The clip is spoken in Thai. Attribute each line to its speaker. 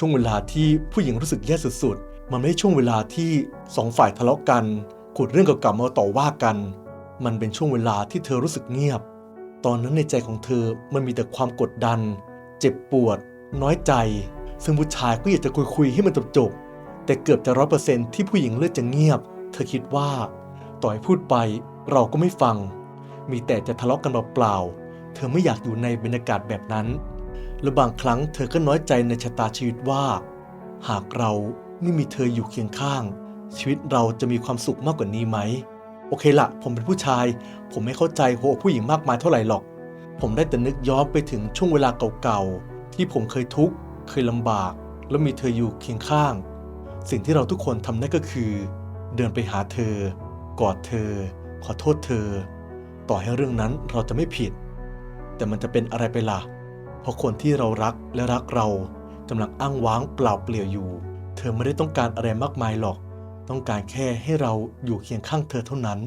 Speaker 1: ช่วงเวลาที่ผู้หญิงรู้สึกแย่สุดๆ มันไม่ใช่ช่วงเวลาที่สองฝ่ายทะเลาะกันขุดเรื่องเก่าๆมาต่อว่ากัน มันเป็นช่วงเวลาที่เธอรู้สึกเงียบ ตอนนั้นในใจของเธอมันมีแต่ความกดดัน เจ็บปวด น้อยใจ ซึ่งผู้ชายก็อยากจะคุยๆให้มันจบๆแต่เกือบจะร้อยเปอร์เซ็นที่ผู้หญิงเลือกจะเงียบ เธอคิดว่า ต่อให้พูดไปเราก็ไม่ฟัง มีแต่จะทะเลาะกันเปล่าๆเธอไม่อยากอยู่ในบรรยากาศแบบนั้น และบางครั้งเธอก็น้อยใจในชะตาชีวิตว่า หากเราไม่มีเธออยู่เคียงข้าง ชีวิตเราจะมีความสุขมากกว่านี้ไหม โอเคละผมเป็นผู้ชาย ผมไม่เข้าใจหัวผู้หญิงมากมายเท่าไหร่หรอก ผมได้แต่นึกย้อนไปถึงช่วงเวลาเก่าๆ ที่ผมเคยทุกข์ เคยลำบาก แล้วมีเธออยู่เคียงข้าง สิ่งที่เราทุกคนทำได้ก็คือ เดินไปหาเธอ กอดเธอ ขอโทษเธอ ต่อให้เรื่องนั้นเราจะไม่ผิด แต่มันจะเป็นอะไรไปล่ะ เพราะคนที่เรารักและรักเรากำลังอ้างว้างเปล่าเปลี่ยวอยู่ เธอไม่ได้ต้องการอะไรมากมายหรอก ต้องการแค่ให้เราอยู่เคียงข้างเธอเท่านั้น